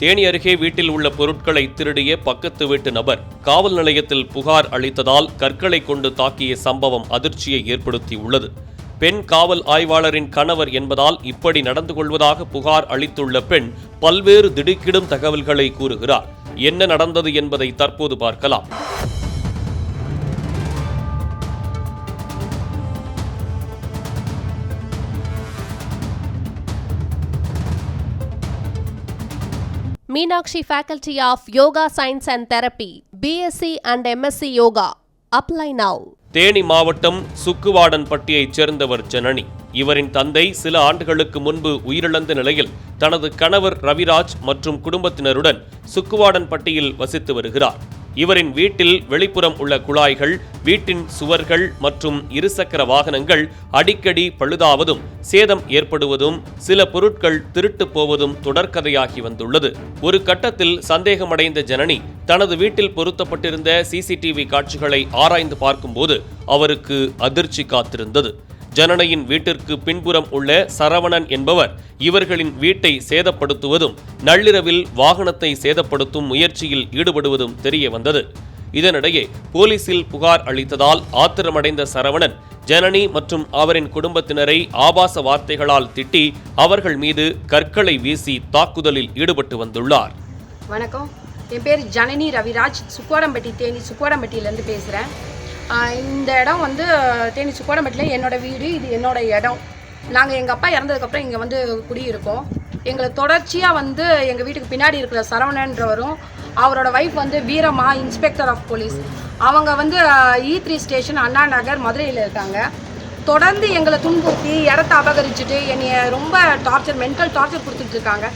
தேனி அருகே வீட்டில் உள்ள பொருட்களை திருடிய பக்கத்து வீட்டு நபர் காவல் நிலையத்தில் புகார் அளித்ததால் கற்களை கொண்டு தாக்கிய சம்பவம் அதிர்ச்சியை ஏற்படுத்தியுள்ளது. பெண் காவல் ஆய்வாளரின் கணவர் என்பதால் இப்படி நடந்து கொள்வதாக புகார் அளித்துள்ள பெண் பல்வேறு திடுக்கிடும் தகவல்களை கூறுகிறார். என்ன நடந்தது என்பதை தற்போது பார்க்கலாம். Meenakshi faculty of yoga science and therapy BSc and MSc yoga apply now Theni மாவட்டம் சுக்குவாடன்பட்டியைச் சேர்ந்தவர் ஜனனி. இவரின் தந்தை சில ஆண்டுகளுக்கு முன்பு உயிரிழந்த நிலையில் தனது கணவர் ரவிராஜ் மற்றும் குடும்பத்தினருடன் சுக்குவாடன்பட்டியில் வசித்து வருகிறார். இவரின் வீட்டில் வெளிப்புறம் உள்ள குழாய்கள் வீட்டின் சுவர்கள் மற்றும் இருசக்கர வாகனங்கள் அடிக்கடி பழுதாவதும் சேதம் ஏற்படுவதும் சில பொருட்கள் திருட்டு போவதும் தொடர்கதையாகி வந்துள்ளது. ஒரு கட்டத்தில் சந்தேகமடைந்த ஜனனி தனது வீட்டில் பொருத்தப்பட்டிருந்த சிசிடிவி காட்சிகளை ஆராய்ந்து பார்க்கும்போது அவருக்கு அதிர்ச்சி காத்திருந்தது. ஜனனையின் வீட்டிற்கு பின்புறம் உள்ள சரவணன் என்பவர் இவர்களின் வீட்டை சேதப்படுத்துவதும் நள்ளிரவில் வாகனத்தை சேதப்படுத்தும் முயற்சியில் ஈடுபடுவதும் தெரிய வந்தது. இதனிடையே போலீசில் புகார் அளித்ததால் ஆத்திரமடைந்த சரவணன் ஜனனி மற்றும் அவரின் குடும்பத்தினரை ஆபாச வார்த்தைகளால் திட்டி அவர்கள் மீது கற்களை வீசி தாக்குதலில் ஈடுபட்டு வந்துள்ளார். வணக்கம். என் பேர் ஜனனி ரவிராஜ். சுக்கோடம்பட்டி தேனி சுக்கோடம்பட்டியிலேருந்து பேசுகிறேன் இந்த இடம் வந்து தேனி சுக்கோடம்பட்டியில் என்னோட வீடு இது என்னோட இடம். நாங்கள் எங்கள் அப்பா இறந்ததுக்கப்புறம் இங்கே வந்து குடியிருக்கோம். எங்களை தொடர்ச்சியாக வந்து எங்கள் வீட்டுக்கு பின்னாடி இருக்கிற சரவணன்றவரும் அவரோட ஒய்ஃப் வந்து வீரமா இன்ஸ்பெக்டர் ஆஃப் போலீஸ் அவங்க வந்து இ த்ரீ ஸ்டேஷன் அண்ணா நகர் மதுரையில் இருக்காங்க. தொடர்ந்து எங்களை துன்புறுத்தி இடத்த அபகரிச்சுட்டு என்னைய ரொம்ப டார்ச்சர் மென்டல் டார்ச்சர் கொடுத்துட்டு இருக்காங்க.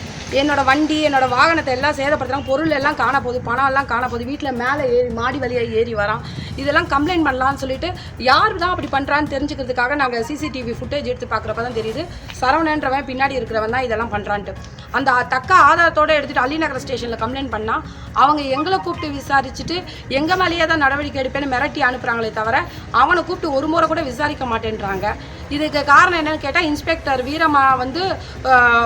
என்னோட வண்டி என்னோட வாகனத்தை எல்லாம் சேதப்படுத்துறாங்க. பொருள் எல்லாம் காண போகுது பணம் எல்லாம் காண போகுது வீட்டில் மேலே ஏறி மாடி வழியாக ஏறி வரான். இதெல்லாம் கம்ப்ளைண்ட் பண்ணலாம்னு சொல்லிட்டு யார் தான் அப்படி பண்ணுறான்னு தெரிஞ்சுக்கிறதுக்காக நாங்கள் சிசிடிவி ஃபுட்டேஜ் எடுத்து பார்க்குறப்ப தான் தெரியுது. சரவணன்றவன் பின்னாடி இருக்கிறவன் தான் இதெல்லாம் பண்ணுறான்ட்டு அந்த தக்க ஆதாரத்தோடு எடுத்துகிட்டு அலிநகர் ஸ்டேஷனில் கம்ப்ளைண்ட் பண்ணால் அவங்க எங்களை கூப்பிட்டு விசாரிச்சுட்டு எங்கள் மேலேயே தான் நடவடிக்கை எடுப்பேன்னு மிரட்டி அனுப்புகிறாங்களே தவிர அவனை கூப்பிட்டு ஒரு முறை கூட விசாரிக்க மாட்டேன்றாங்க. இதுக்கு காரணம் என்னன்னு கேட்டால் இன்ஸ்பெக்டர் வீரமா வந்து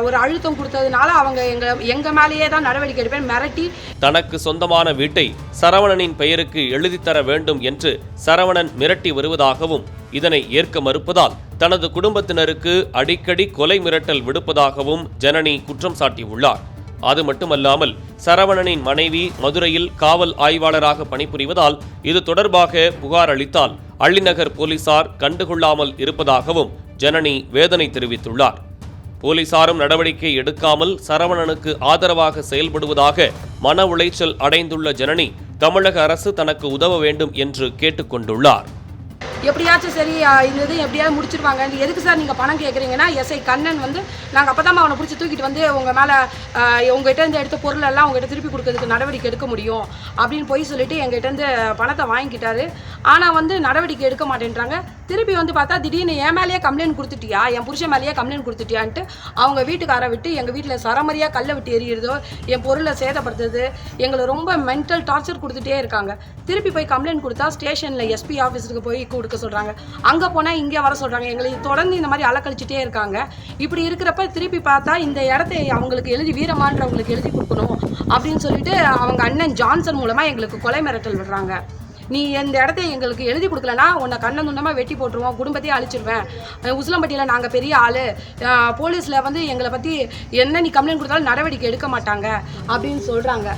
ஒரு அழுத்தம் கொடுத்ததுனால அவங்க நாங்கள் எங்கள் எங்கள் மேலேயே தான் நடவடிக்கை எடுப்பேன். மிரட்டி தனக்கு சொந்தமான வீட்டை சரவணனின் பெயருக்கு எழுதித்தர வேண்டும் என்று சரவணன் மிரட்டி வருவதாகவும் இதனை ஏற்க மறுப்பதால் தனது குடும்பத்தினருக்கு அடிக்கடி கொலை மிரட்டல் விடுப்பதாகவும் ஜனனி குற்றம் சாட்டியுள்ளார். அது மட்டுமல்லாமல் சரவணனின் மனைவி மதுரையில் காவல் ஆய்வாளராக பணிபுரிவதால் இது தொடர்பாக புகார் அளித்தால் அள்ளிநகர் போலீசார் கண்டுகொள்ளாமல் இருப்பதாகவும் ஜனனி வேதனை தெரிவித்துள்ளார். போலீசாரும் நடவடிக்கை எடுக்காமல் சரவணனுக்கு ஆதரவாக செயல்படுவதாக மன உளைச்சல் அடைந்துள்ள ஜனனி தமிழக அரசு தனக்கு உதவ வேண்டும் என்று கேட்டுக்கொண்டுள்ளார். எப்படியாச்சும் சரி இந்த இது எப்படியாவது முடிச்சிருவாங்க. எதுக்கு சார் நீங்கள் பணம் கேட்குறீங்கன்னா எஸ்ஐ கண்ணன் வந்து நாங்கள் அப்போ தான் அவனை பிடிச்சி தூக்கிட்டு வந்து உங்கள் மேலே உங்ககிட்ட இருந்து எடுத்த பொருள் எல்லாம் உங்ககிட்ட திருப்பி கொடுக்கறதுக்கு நடவடிக்கை எடுக்க முடியும் அப்படின்னு போய் சொல்லிட்டு எங்ககிட்ட இருந்து பணத்தை வாங்கிக்கிட்டாரு. ஆனால் வந்து நடவடிக்கை எடுக்க மாட்டேன்றாங்க. திருப்பி வந்து பார்த்தா திடீர்னு என் மேலேயே கம்ப்ளைண்ட் கொடுத்துட்டியா? என் புருஷன் மேலேயே கம்ப்ளைண்ட் கொடுத்துட்டியான்ட்டு அவங்க வீட்டுக்காரை விட்டு எங்கள் வீட்டில் சரமரியாக கல்லை விட்டு எரியிறதோ என் பொருளை சேதப்படுத்துறது எங்களை ரொம்ப மென்டல் டார்ச்சர் கொடுத்துட்டே இருக்காங்க. திருப்பி போய் கம்ப்ளைண்ட் கொடுத்தா ஸ்டேஷனில் எஸ்பி ஆஃபீஸுக்கு போய் கொடுக்க சொல்கிறாங்க அங்கே போனால் இங்கே வர சொல்கிறாங்க எங்களை தொடர்ந்து இந்த மாதிரி அலக்கழிச்சிட்டே இருக்காங்க. இப்படி இருக்கிறப்ப திருப்பி பார்த்தா இந்த இடத்த அவங்களுக்கு எழுதி வீரமான்றவங்களுக்கு எழுதி கொடுக்கணும் அப்படின்னு சொல்லிட்டு அவங்க அண்ணன் ஜான்சன் மூலமாக எங்களுக்கு கொலை மிரட்டல் விடுறாங்க. நீ இந்த இடத்த எங்களுக்கு எழுதி கொடுக்கலனா உன்னை கண்ண துண்டமாக வெட்டி போட்டுருவோம் குடும்பத்தையே அழிச்சிருவேன். உசிலம்பட்டியில் நாங்கள் பெரிய ஆள். போலீஸில் வந்து எங்களை பற்றி என்ன நீ கம்ப்ளைண்ட் கொடுத்தாலும் நடவடிக்கை எடுக்க மாட்டாங்க அப்படின்னு சொல்கிறாங்க